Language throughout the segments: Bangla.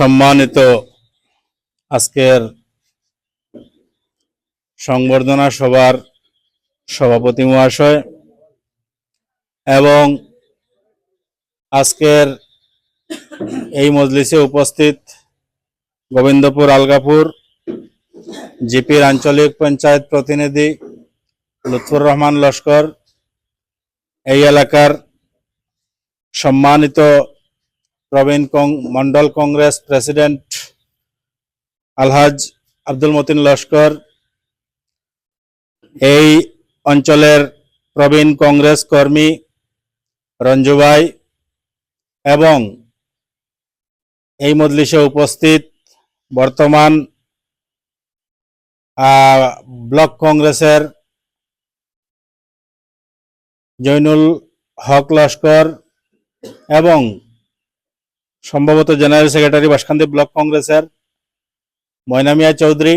সম্মানিত আজকের সংবর্ধনা সভার সভাপতি মহাশয় এবং আজকের এই মজলিসে উপস্থিত গোবিন্দপুর আলগাপুর জিপির আঞ্চলিক পঞ্চায়েত প্রতিনিধি লুৎফুর রহমান লস্কর এই এলাকার সম্মানিত প্রবীণ মন্ডল কংগ্রেস প্রেসিডেন্ট আলহাজ আব্দুল মতিন লস্কর। এই অঞ্চলের প্রবীণ কংগ্রেস কর্মী রঞ্জু ভাই এবং এই মজলিসে উপস্থিত বর্তমান ব্লক কংগ্রেসের জৈনুল হক লস্কর এবং সম্ভবত জেনারেল সেক্রেটারি বাসকান্দি ব্লক কংগ্রেসের ময়নামিয়া চৌধুরী।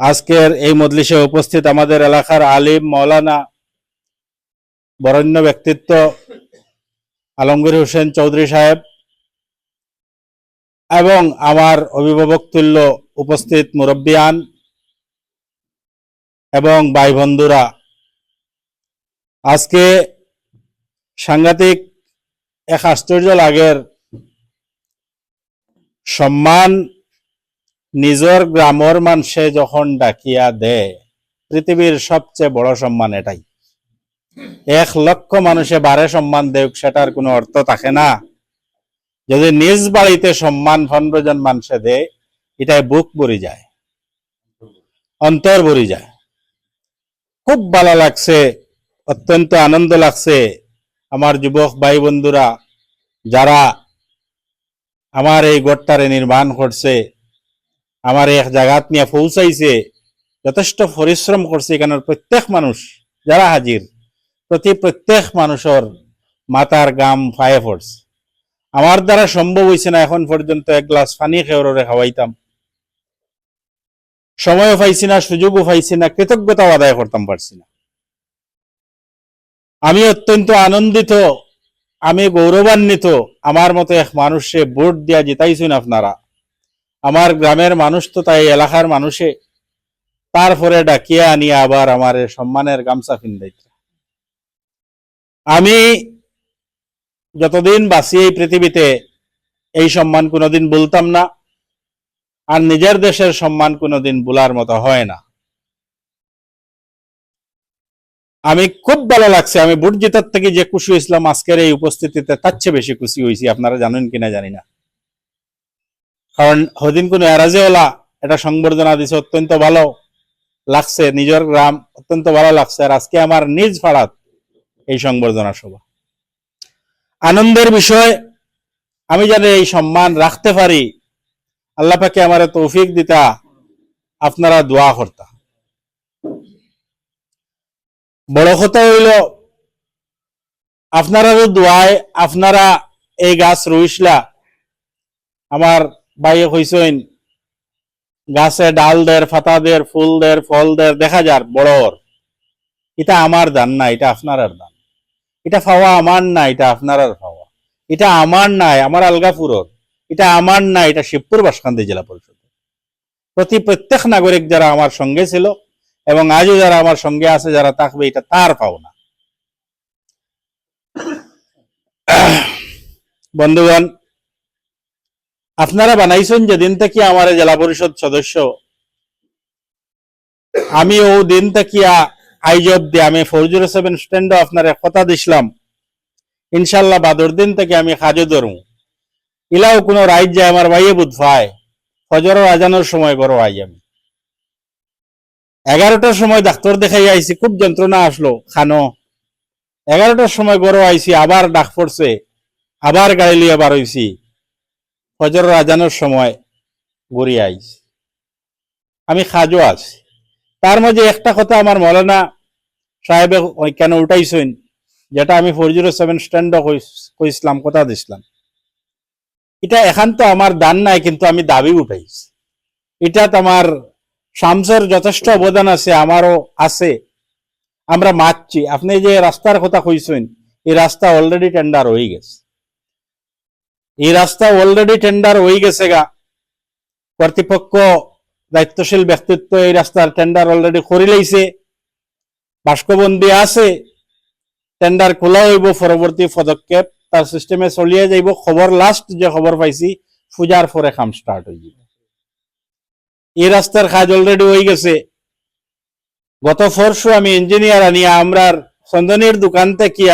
আজকের এই মজলিসে উপস্থিত আমাদের এলাকার আলিম, মৌলানা বরেণ্য ব্যক্তিত্ব আলমগীর হোসেন চৌধুরী সাহেব এবং আমার অভিভাবক তুল্য উপস্থিত মুরব্বিয়ান এবং ভাই বন্ধুরা। আজকে সাংঘাতিক এক আশ্চর্য লাগের সম্মান নিজর গ্রামর মানুষে যখন ডাকিয়া দেয়, পৃথিবীর সবচেয়ে বড় সম্মান এটাই। এক লক্ষ মানুষে বারে সম্মান দেখ সেটার কোনো অর্থ থাকে না। যদি নিজ বাড়িতে সম্মান পনেরো মানুষে দেয়, এটাই বুক ভরি যায়, অন্তর ভরি যায়। খুব ভালো লাগছে, অত্যন্ত আনন্দ লাগছে। আমার যুবক ভাই বন্ধুরা, যারা আমার এই গড়টারে নির্মাণ করছে, আমার এক জায়গাত নিয়ে পৌঁছাইছে, যথেষ্ট পরিশ্রম করছে এখানের প্রত্যেক মানুষ যারা হাজির, প্রতি প্রত্যেক মানুষের মাতার গাম ফায়ে পড়ছে। আমার দ্বারা সম্ভব হয়েছে না এখন পর্যন্ত এক গ্লাস পানি খেয়ে খাওয়াইতাম। সময়ও পাইছি না, সুযোগও পাইছি না, কৃতজ্ঞতাও আদায় করতাম পারছি না। আমি অত্যন্ত আনন্দিত, আমি গৌরবান্বিত। আমার মতো এক মানুষে ভোট দিয়া জিতাইছেন আপনারা। আমার গ্রামের মানুষ তো তাই, এলাকার মানুষে। তারপরে ডাকিয়া আনিয়া আবার আমার সম্মানের গামছা ফিন্দাইতে আমি যতদিন বাঁচি এই পৃথিবীতে, এই সম্মান কোনোদিন বলতাম না। আর নিজের দেশের সম্মান কোনোদিন বলার মতো হয় না। আমি খুব ভালো লাগছে, আমি ভোট জেতার থেকে যে খুশি হয়েছিলাম আজকের এই উপস্থিতিতে, তার চেয়ে বেশি খুশি হয়েছি, আপনারা জানেন কিনা জানি না। কারণ হদিন কোনো এরাজেওয়ালা, এটা সংবর্ধনা দিছে, অত্যন্ত ভালো লাগছে, নিজের গ্রাম অত্যন্ত ভালো লাগছে, আর আজকে আমার নিজ ফাড়াত এই সংবর্ধনা সভা। আনন্দের বিষয়, আমি জানি এই সম্মান রাখতে পারি, আল্লাহ পাকে আমার তৌফিক দিতা, আপনারা দোয়া করতা। বড় কথা হইল আপনারাও দোয়ায় আপনারা এই গাছ রুইসলা আমার বাইয়ে কইসইন গাছে ডাল দের ফাতা দের ফুল দের ফল দের দেখা যার বড়র এটা আমার দান না এটা আপনারার দান। এটা ফাওয়া আমার না এটা আপনারার ফাওয়া এটা আমার নাই আমার আলগাপুরর এটা আমার না এটা শিবপুর বাসকান্দি জেলা পরিষদ প্রতি প্রত্যেক নাগরিক যারা আমার সঙ্গে ছিল এবং আজও যারা আমার সঙ্গে আছে, যারা থাকবে, এটা তার পাওনা। বন্ধুগণ, আপনারা বানাইছেন যেদিন থেকে আমার জেলা পরিষদ সদস্য আমি ও দিন থেকে আইজ অব্দি আমি ফোর জিরো সেভেন স্ট্যান্ডও আপনার কথা দিছিলাম। ইনশাল্লাহ বাদর দিন থেকে আমি কাজও ধরু ইলাও কোনো রাইজ যায় আমার ভাইয়ে বুধ ভাই, ফজর আজানোর সময় বড় আই আমি। এগারোটার সময় ডাক্তার দেখাই আইছি, খুব যন্ত্রণা আসলো খানো। এগারোটার সময় গরো আইছি, আবার ডাক পড়ছে, আবার গাড়ি লিয়ে বার হইছি। ফজর আজানোর সময় ঘুরি আইছি। আমি খাজো আছি। তার মাঝে একটা কথা আমার মলানা সাহেবে কেন উঠাইছেন, যেটা আমি ফোর জিরো সেভেন স্ট্যান্ড কইছিলাম, কথা দিছিলাম। এটা এখান তো আমার দান নাই, কিন্তু আমি দাবি উঠাইছি। এটা তো আমার শামসের যথেষ্ট অবদান আছে, আমারও আছে। আমরা মাতছি আপনি যে রাস্তার কথা কইছেন, এই রাস্তা অলরেডি টেন্ডার হয়ে গেছে। এই রাস্তা অলরেডি টেন্ডার হয়ে গেছে গা। কর্তৃপক্ষ দায়িত্বশীল ব্যক্তিত্ব এই রাস্তার টেন্ডার অলরেডি করে লাইছে। বাষ্পবন্দি আছে। টেন্ডার খোলা হইব, পরবর্তী পদক্ষেপ তার সিস্টেমে চলিয়ে যাইব। খবর লাস্ট যে খবর পাইছি, পূজার পরে কাম স্টার্ট হয়ে যাব। এই রাস্তার কাজ অলরেডি হয়ে গেছে। গত ফরশু আমি ইঞ্জিনিয়ার আনিয়া আমরার চন্দনের দোকান থেকে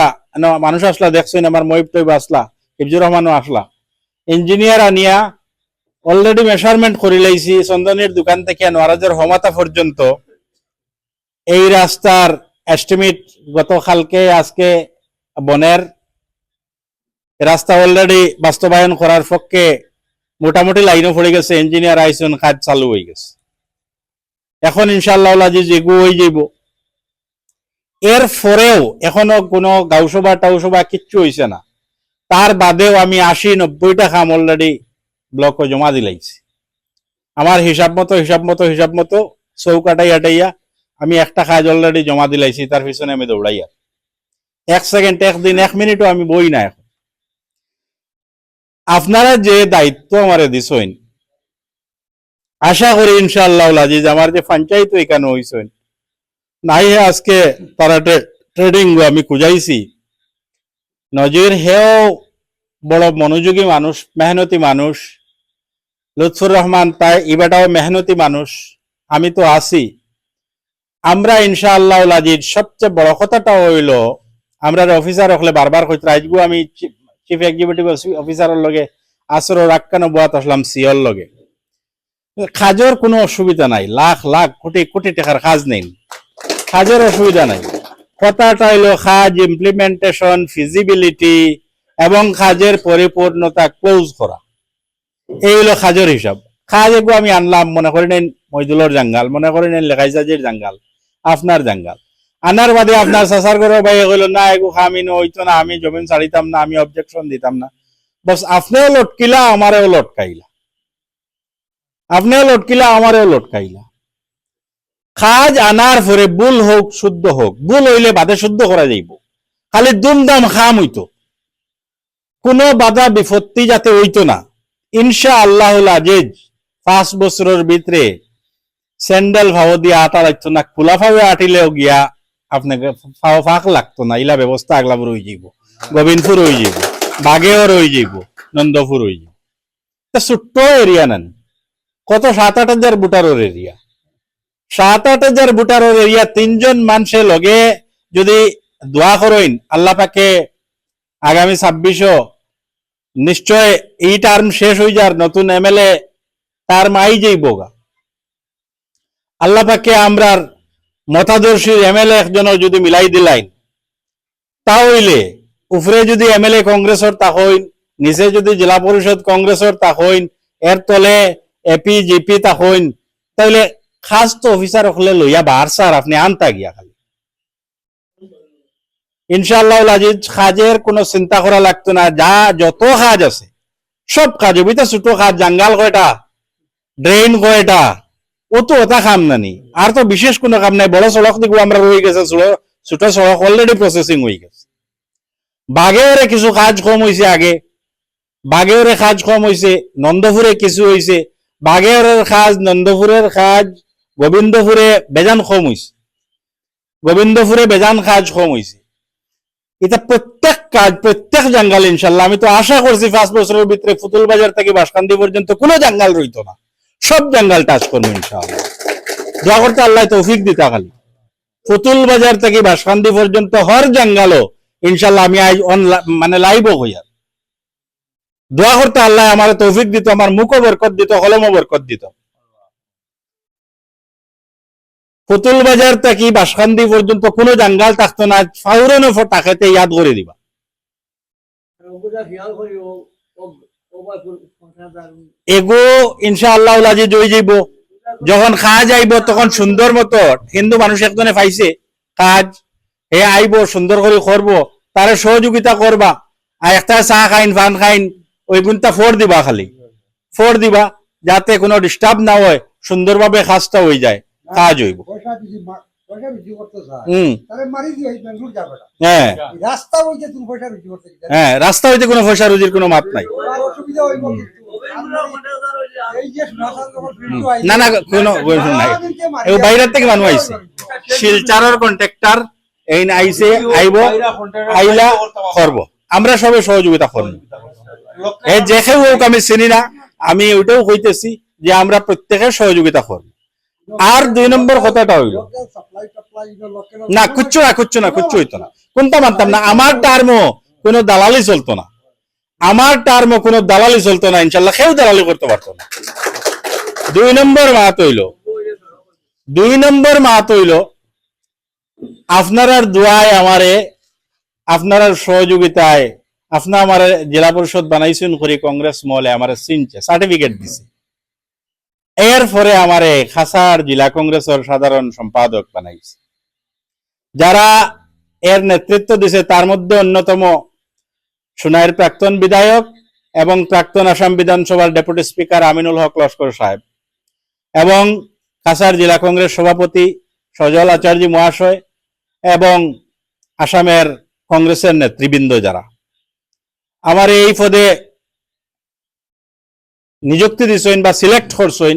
মানুষ আসলা, দেখছেন আমার মহিব টইব আসলা, হিফজুর রহমানও আসলা। ইঞ্জিনিয়ার আনিয়া অলরেডি মেজারমেন্ট করে লাইছি চন্দনের দোকান থেকে নোয়ারাজের হমাতা পর্যন্ত। এই রাস্তার এস্টিমেট গতকালকে আজকে বনের রাস্তা অলরেডি বাস্তবায়ন করার পক্ষে মোটামুটি লাইনও পড়ে গেছে ইঞ্জিনিয়ার আইসন কাজ চালু হয়ে গেছে। এখন ইনশাল্লাহ আজি যেগু হয়ে যাইব। এর পরেও এখনও কোনো গাউসভা টাউসভা কিচ্ছু হয়েছে না। তার বাদেও আমি আশি নব্বইটা খাম অলরেডি ব্লকে জমা দিলাইছি আমার হিসাব মতো হিসাব মতো হিসাব মতো চৌকাটাই আটাইয়া আমি একটা কাজ অলরেডি জমা দিলাইছি তার পিছনে আমি দৌড়াইয়া। এক সেকেন্ড একদিন, এক মিনিটও আমি বই না আপনারা যে দায়িত্ব আমারে দিছেন, আশা করি ইনশাআল্লাহ আজিজ, আমার যে পঞ্চায়েত এখানে হইছেন, নাই আজকে তারা ট্রেডিং আমি খুঁজাইছি। নজির হেও বড় মনোযোগী মানুষ, মেহনতি মানুষ, লুৎফুর রহমান তাই ইবাটাও মেহনতি মানুষ, আমি তো আছি। আমরা ইনশাআল্লাহ আজিজ, সবচেয়ে বড় কথাটা হইল, আমরা অফিসার হলে বারবার কইতে আজগু আমি চিফ এক্সিকিউটিভ অফিসারের লগে আসর রাক্কানো বাত আসলাম সিওর লগে। কাজের কোনো অসুবিধা নাই। লাখ লাখ, কোটি কোটি টাকার কাজ নেই কাজের অসুবিধা নাই। কথাটা হইল কাজ ইমপ্লিমেন্টেশন ফিজিবিলিটি এবং কাজের পরিপূর্ণতা ক্লোজ করা এই হলো কাজের হিসাব কাজ এগু আমি আনলাম, মনে করি নেন মইদুলর জাঙ্গাল মনে করি নেন লেখাইজাজির জাঙ্গাল আপনার জাঙ্গাল আনার বাদে আপনার চাচার ঘর ভাই কইল, না এগু খামি হইতো না, আমি জমিন ছাড়িতাম না, আমি অবজেকশন দিতাম না। বস আপনিও লটকিলা আমারেও লটকাইলা। আপনিও লটকিলা আমারেও লটকাইলা। কাজ আনার পরে ভুল হোক শুদ্ধ হোক ভুল হইলে বাদে শুদ্ধ করা যাইব খালি দুমদাম খাম হইতো কোনো বাধা বিপত্তি যাতে হইতো না। ইনশা আল্লাহ আজিজ, পাঁচ বছরের ভিতরে স্যান্ডেল ভাও দিয়ে আটা লাগতো না খোলা ভাবে আটিলেও গিয়া আপনাকে ফাঁক লাগতো না, ইলা ব্যবস্থা আগলাব রয়ে যাইব। গোবিন্দপুর হয়ে যাইব বাগেও রয়ে যাইব, নন্দপুর হয়ে যাইব। তা ছোট্ট এরিয়া নেন। কত? সাত আট হাজার বুটারের এরিয়া সাত আট হাজার বুটারের এরিয়া তিনজন মানুষের লগে যদি দোয়া করেন, আল্লাহ পাকে আগামী ছাব্বিশও নিশ্চয় এই টার্ম শেষ হয়ে যার নতুন এমএলএ টার্ম আই যাইব গা আল্লাহ পাকে আমরার মতাদর্শীর এমএলএ একজনের যদি মিলাই দিলাইন, তা হইলে উপরে যদি এমএলএ কংগ্রেসর তা হইন, নিচে যদি জেলা পরিষদ কংগ্রেসর তা হইন এর তলে এপি জিপি তা হইন তাহলে খাস তো অফিসার হলে লইয়া বার স্যার আপনি আনতা গিয়া খালি। ইনশাআল্লাহ আজিজ কাজের কোনো চিন্তা করা লাগতো না, যা যত কাজ আছে সব কাজ বুঝতে ছোট কাজ জাঙ্গাল কয়টা ড্রেন কয়টা ও তো ওটা কাম নানি। আর তো বিশেষ কোনো কাম নাই। বড় সড়ক দিকে আমরা রয়ে গেছে। ছোট- সড়ক অলরেডি প্রসেসিং হয়ে গেছে। বাগেওরে কিছু কাজ কম হয়েছে আগে। বাগেওরে কাজ কম হয়েছে নন্দপুরে কিছু হয়েছে বাগেওরের কাজ নন্দপুরের কাজ গোবিন্দপুরে বেজান কম হয়েছে গোবিন্দপুরে বেজান কাজ কম হয়েছে এটা প্রত্যেক কাজ প্রত্যেক জঙ্গল ইনশাল্লাহ। আমি তো আশা করছি পাঁচ বছরের ভিতরে ফুতুল বাজার থেকে বাসকান্দি পর্যন্ত কোনো জঙ্গল রইতো না। সব জঙ্গল টাচ করব ইনশাআল্লাহ। দোয়া করতে আল্লাহ তৌফিক দিতা খালি। ফুতুল বাজার থেকে বাসকান্দি পর্যন্ত হর জঙ্গলও ইনশাল্লাহ আমি আজ মানে লাইভও হইয়া দোয়া করতে আল্লাহ আমার তৌফিক দিত, আমার মুখও বরকত দিত, কলমও বরকত দিত। পুতুল বাজার থেকে বাসকান্দি পর্যন্ত কোনো জঙ্গল থাকতো না, ফাউরেনও তাকেতে ইয়াদ করে দিবা। এগো, ইনশাআল্লাহ লাজি জয় যাইব। যখন খাওয়া যাইব তখন সুন্দর মতো হিন্দু মানুষ একজনে পাইছে, কাজ, হে আইব, সুন্দর করে করব, তারে সহযোগিতা করবা। আর একটা চা খাইন পান খাইন, ওই গুণটা ফোর দিবা খালি। ফোর দিবা, যাতে কোনো ডিস্টার্ব না হয়, সুন্দরভাবে কাজটা হয়ে যায়, কাজ হইব। পয়সা দিছি মা- পয়সা রুজি করতে চায় তাহলে মারি দিও বেঙ্গলুর যাবে না। হ্যাঁ। এই রাস্তা হইছে তুমি পয়সা রুজি করতে হ্যাঁ রাস্তা হইতে কোনো পয়সা রুজির কোনো মাপ নাই। অসুবিধা হইব না না কোনো কোনো নাই। বাইরের থেকে মানুষ আইছে। শিলচারের কন্ট্রাক্টর এই আইছে আইব আইলা করব। আমরা সবে সহযোগিতা করব। এ যে কেউ আমি চিনি না। আমি ওইটাও কইতেছি যে আমরা প্রত্যেকে সহযোগিতা করব। আর দুই নম্বর কথাটা হইল না কুচ্ছু না কুচ্ছু না কুচ্ছু হইতো না। কোনটা মানতাম না আমার টার্মও কোনো দালালি চলতো না। আমার টার্মও কোনো দালালি চলতো না ইনশাল্লাহ কেউ দালালি করতে পারতো না। দুই নম্বর মাত হইল দুই নম্বর মাত হইল আপনার দোয়ায় আমারে আপনার সহযোগিতায় আপনার আমার জেলা পরিষদ বানাইছেন করি কংগ্রেস মহলে আমার চিনছে সার্টিফিকেট দিছে। এর পরে আমারে খাসার জেলা কংগ্রেসের সাধারণ সম্পাদক বানাইছে। যারা এর নেতৃত্ব দিছে, তার মধ্যে অন্যতম সোনাইয়ের প্রাক্তন বিধায়ক এবং প্রাক্তন আসাম বিধানসভার ডেপুটি স্পিকার আমিনুল হক লস্কর সাহেব এবং কাছাড় জেলা কংগ্রেস সভাপতি সজল আচার্য মহাশয় এবং আসামের কংগ্রেসের নেতৃবৃন্দ যারা। আমার এই পদে নিযুক্তি দিছেন বা সিলেক্ট করছেন,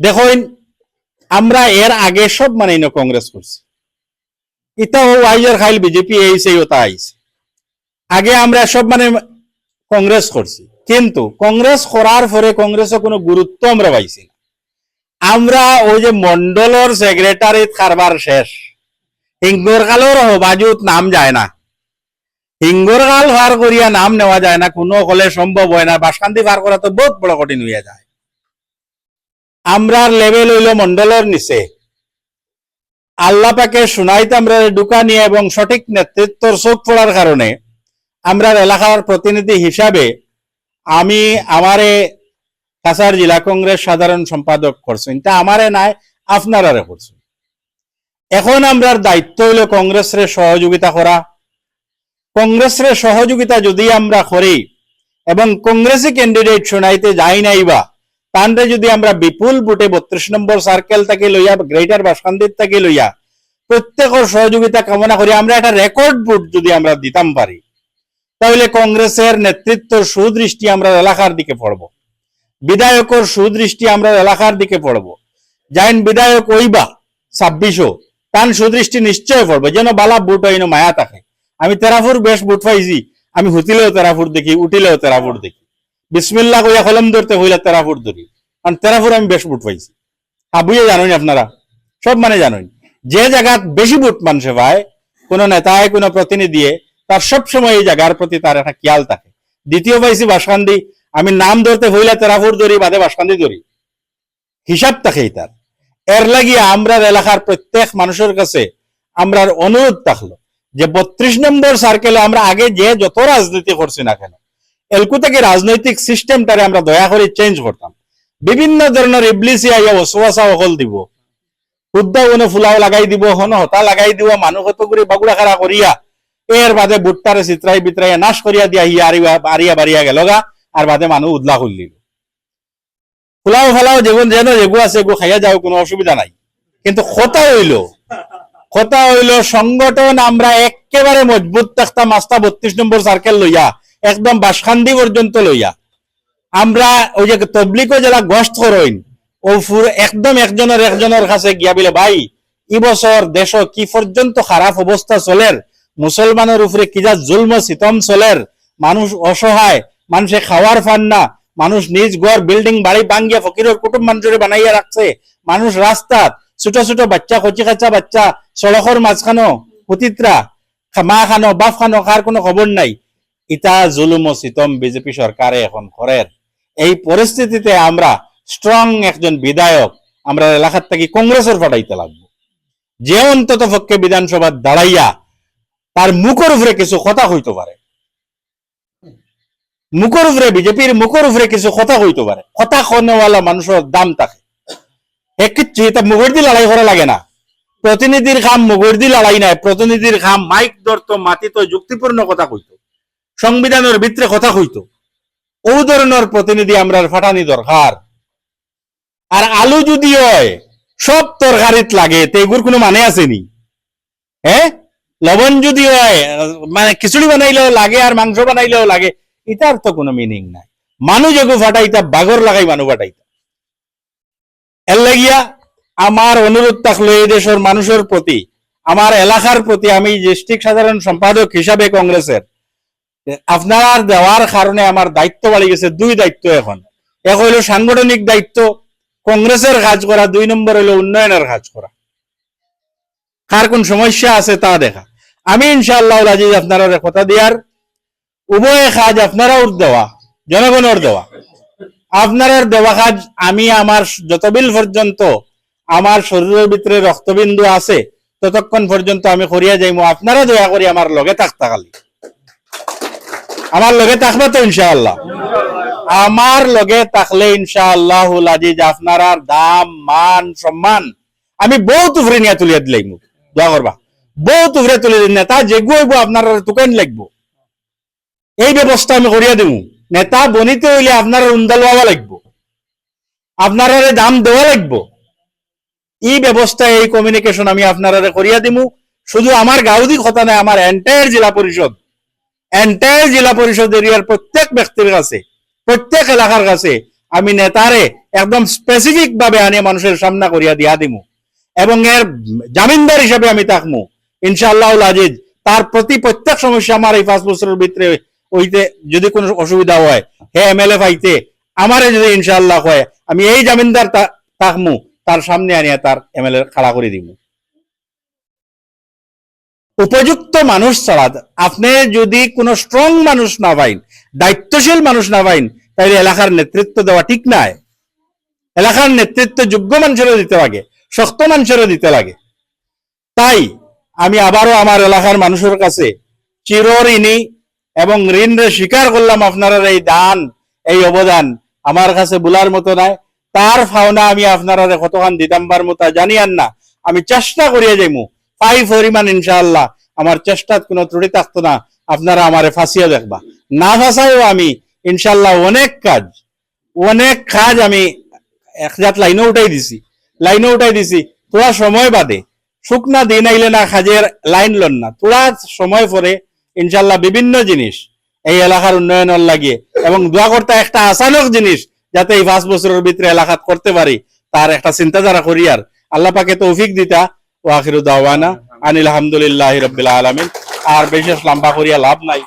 দেখুন, আমরা এর আগে সব মানে কংগ্রেস করছি। ইটা ও আইয়ার খাইল বিজেপি এইছে ওটা আইছে আগে আমরা সব মানে কংগ্রেস করছি। কিন্তু কংগ্রেস করার পরে কংগ্রেসে কোনো গুরুত্ব আমরা পাইছি না। আমরা ওই যে মন্ডলর সেক্রেটারি কারবার শেষ। হিঙ্গর কালোর বাজুত নাম যায় না। হিঙ্গর কাল পার করিয়া নাম নেওয়া যায় না, কোনো কলে সম্ভব হয় না। বাসকান্তি পার করা তো বহুত বড় কঠিন হইয়া যায়। আমরার লেভেল হইল মন্ডলের নিচে। আল্লাহ পাকে শুনাইতে আমরা ঢুকা নিয়ে এবং সঠিক নেতৃত্বর চোখ পড়ার কারণে আমরা এলাকার প্রতিনিধি হিসাবে আমি আমারে কাছাড় জেলা কংগ্রেস সাধারণ সম্পাদক করছেন। তা আমারে নাই, আপনারারে করছেন। এখন আমরার দায়িত্ব হইল কংগ্রেসের সহযোগিতা করা কংগ্রেসের সহযোগিতা যদি আমরা করি এবং কংগ্রেসি ক্যান্ডিডেট শোনাইতে যাই নাইবা তানরে যদি আমরা বিপুল বুটে বত্রিশ নম্বর সার্কেল থেকে লইয়া গ্রেটার বাসকান্দির থেকে লইয়া প্রত্যেকের সহযোগিতা কামনা করি, আমরা একটা রেকর্ড বুট যদি আমরা দিতাম পারি, তাহলে কংগ্রেসের নেতৃত্ব সুদৃষ্টি আমরা এলাকার দিকে পড়ব, বিধায়কর সুদৃষ্টি আমরা এলাকার দিকে পড়ব, যাইন বিধায়ক ওইবা ছাব্বিশও, তান সুদৃষ্টি নিশ্চয় পড়বে, যেন বালা বুট হইন, মায়া থাকে। আমি তেরাফুর বেশ বুট পাইছি। আমি হুতিলেও তেরাফুর দেখি, উঠিলেও তেরাফুর দেখি। বিসমিল্লা কইয়া কলম ধরতে হইলে তেরাফুর ধরি। কারণ তেরাফুর আমি বেশ বুট পাইছি। আবুয়ে জানুন আপনারা, সব মানে জানুন যে জায়গা বেশি বুট মানুষে পায়, কোনো নেতায় কোনো প্রতিনিধিয়ে, তার সবসময় এই জায়গার প্রতি তার একটা খেয়াল থাকে। দ্বিতীয় পাইছি বাসকান্দি। আমি নাম ধরতে হইলে তেরাফুর ধরি, বাদে বাসকান্দি ধরি। হিসাব থাকেই তার। এর লাগিয়ে আমরা এলাকার প্রত্যেক মানুষের কাছে আমরার অনুরোধ থাকল। যে বত্রিশ নম্বর সার্কেলে আমরা আগে যে যত রাজনীতি করছি না কেন এলকু থেকে রাজনৈতিক সিস্টেমটারে আমরা দয়া করে চেঞ্জ করতাম? বিভিন্ন ধরনের ইবলিসি আইয়া ওসওয়াসা অকল দিব ফুলাও লাগাই দিব হন হতা লাগাই দিব কত করে বাগুড়া খাড়া করিয়া, এর বাদে বুট্টারে চিত্রাই বিত্রাইয়া, নাশ করিয়া দিয়া হিয়া আরিয়া আরিয়া বাড়িয়া গেলগা আর বাদে মানুহ উদলা করলিল ফুলাও ফালাও যেগুন যেন যেগু আছে এগু খাইয়া যাও, কোনো অসুবিধা নাই। কিন্তু কথা হইল কথা হইল, সংগঠন আমরা একেবারে মজবুত থাকতাম মাস্তা বত্রিশ নম্বর সার্কেল লইয়া, একদম বাসখান্দি পর্যন্ত লইয়া। আমরা ওই যে তবলিকও যারা গস্ত করইন ও একদম একজনের একজনের কাছে গিয়া বলে, ভাই, ই বছর দেশ কি পর্যন্ত খারাপ অবস্থা চলের? মুসলমানের উপরে কি যা জুলম, সিতম চলের? মানুষ অসহায়, মানুষে খাওয়ার ফান না, মানুষ নিজ ঘর, বিল্ডিং, বাড়ি ভাঙ্গিয়া ফকিরের কুটুম মানুষের বানাইয়া রাখছে, মানুষ রাস্তাত ছোট ছোট বাচ্চা, কচি কাচ্চা বাচ্চা সড়কের মাঝখানো পতিত্রা মা খানো বাপ খানো কার কোনো খবর নাই। ইটা জুলুম ও সিতম বিজেপি সরকারে এখন করেন এই পরিস্থিতিতে আমরা স্ট্রং একজন বিধায়ক, আমরা এলাকার থেকে কংগ্রেসের ফাটাইতে লাগবো। যে অন্তত পক্ষে বিধানসভা দাঁড়াইয়া তার মুখের উপরে কিছু কথা হইতে পারে মুখের উপরে বিজেপির মুখের উপরে কিছু কথা হইতে পারে কথা কনেওয়ালা মানুষের দাম থাকে। এক কিচ্ছু এটা দিয়ে লড়াই করা লাগে না। প্রতিনিধির খাম মুখের দিয়ে লড়াই নাই, প্রতিনিধির খাম মাইক ধরত মাতিত যুক্তিপূর্ণ কথা কইতো, সংবিধানের ভিতরে কথা কইতো। ও ধরনের প্রতিনিধি আমরা ফাটানি দরকার। আর আলু যদি হয়, সব তরকারিত লাগে, তো এগুর কোনো মানে আসেনি হ্যাঁ লবণ যদি হয় মানে খিচুড়ি বানাইলেও লাগে আর মাংস বানাইলেও লাগে, এটার তো কোনো মিনিং নাই। মানুষ এগু ফাটাইতা, বাগর লাগাই মানুষ ফাটাইতা। এর আমার অনুরোধ থাকল এই দেশের মানুষের প্রতি, আমার এলাকার প্রতি আমি ডিস্ট্রিক্ট সাধারণ সম্পাদক হিসাবে কংগ্রেসের। আপনার দেওয়ার কারণে আমার দায়িত্ব বাড়ি গেছে, দুই দায়িত্ব এখন। এক হইল সাংগঠনিক দায়িত্ব, কংগ্রেসের কাজ করা, দুই নম্বর হইল উন্নয়নের কাজ করা। কার কোন সমস্যা আছে তা দেখা। আমি ইনশাআল্লাহ আজিজ আপনারা কথা দিয়ার, উভয় কাজ আপনারাও দেওয়া, জনগণের দেওয়া। আপনার দেওয়া কাজ আমি আমার যতবিল পর্যন্ত আমার শরীরের ভিতরে রক্তবিন্দু আছে, ততক্ষণ পর্যন্ত আমি করিয়া যাইমু। আপনারা দয়া করি আমার লগে থাকতা খালি। আমার লগে থাকবে তো ইনশাআল্লাহ। আমার লগে থাকলে ইনশাআল্লাহ আজিজ আপনার দাম, মান, সম্মান আমি বহুত উপরে নিয়ে তুলিয়া দিলাইম। দোয়া করবা। বহুত উপরে তুলে দিন নেতা যেগু হইব, আপনার দোকান লাগবো। এই ব্যবস্থা আমি করিয়া দিব নেতা বনিতে হইলে আপনার উন্দাল পাওয়া লাগবো। আপনার দাম দেওয়া লাগবো। এই ব্যবস্থা, এই কমিউনিকেশন আমি আপনারা করিয়া দিমু। শুধু আমার গাউদি কথা নাই আমার এন্টায়ার জেলা পরিষদ। এন্টায়ার জেলা পরিষদ এরিয়ার প্রত্যেক ব্যক্তির কাছে, প্রত্যেক এলাকার কাছে আমি নেতারে একদম স্পেসিফিক ভাবে আনে মানুষের সামনা করিয়া দিয়া দিমু। এবং এর জামিনদার হিসাবে আমি থাকমু। ইনশাআল্লাহ আজিজ, তার প্রতি প্রত্যেক সমস্যা আমার এই পাঁচ বছরের ভিতরে হইতে যদি কোনো অসুবিধা হয়, হে এম এল এ পাইতে আমারে যদি ইনশাআল্লাহ হয়, আমি এই জামিনদার তা- থাকমু, তার সামনে আনিয়া তার এম এল এ খাড়া করে দিব উপযুক্ত মানুষ ছাড়া, আপনি যদি কোনো স্ট্রং মানুষ না পাইন, দায়িত্বশীল মানুষ না পাইন তাহলে এলাকার নেতৃত্ব দেওয়া ঠিক নাই। এলাকার নেতৃত্ব যোগ্য মানুষেরও দিতে লাগে, শক্ত মানুষেরও দিতে লাগে। তাই আমি আবারও আমার এলাকার মানুষের কাছে চির ঋণী এবং ঋণ রে স্বীকার করলাম আপনারা এই দান, এই অবদান। আমার কাছে বলার মতো নাই। তার ফাওনা আমি আপনারা কতখান দিতাম্বার মতো জানি আর না। আমি চেষ্টা করিয়া যাইমু। পাই পরিমাণ ইনশাআল্লাহ। আমার চেষ্টাত কোনো ত্রুটি থাকতো না। আপনারা আমারে ফাঁসিয়া দেখবা। না ফাঁসাইও আমি। ইনশাআল্লাহ অনেক কাজ অনেক কাজ আমি একজাত লাইনে উঠাই দিছি। লাইনে উঠাই দিছি। তোরা সময় বাদে। শুকনা দিন আইলে না কাজের লাইন লন না। তোরা সময় পরে ইনশাল্লাহ বিভিন্ন জিনিস এই এলাকার উন্নয়নের লাগিয়ে। এবং দোয়া করতে একটা আচানক জিনিস যাতে এই পাঁচ বছরের ভিতরে এলাকাত করতে পারি, তার একটা চিন্তাধারা করি আর। আল্লাহ পাকে তৌফিক দিতা। ও আখিরু দাওয়ানা আনিল আলহামদুলিল্লাহ রবিল্লা আলমিন। আর বিশেষ লম্বা করিয়া লাভ নাই।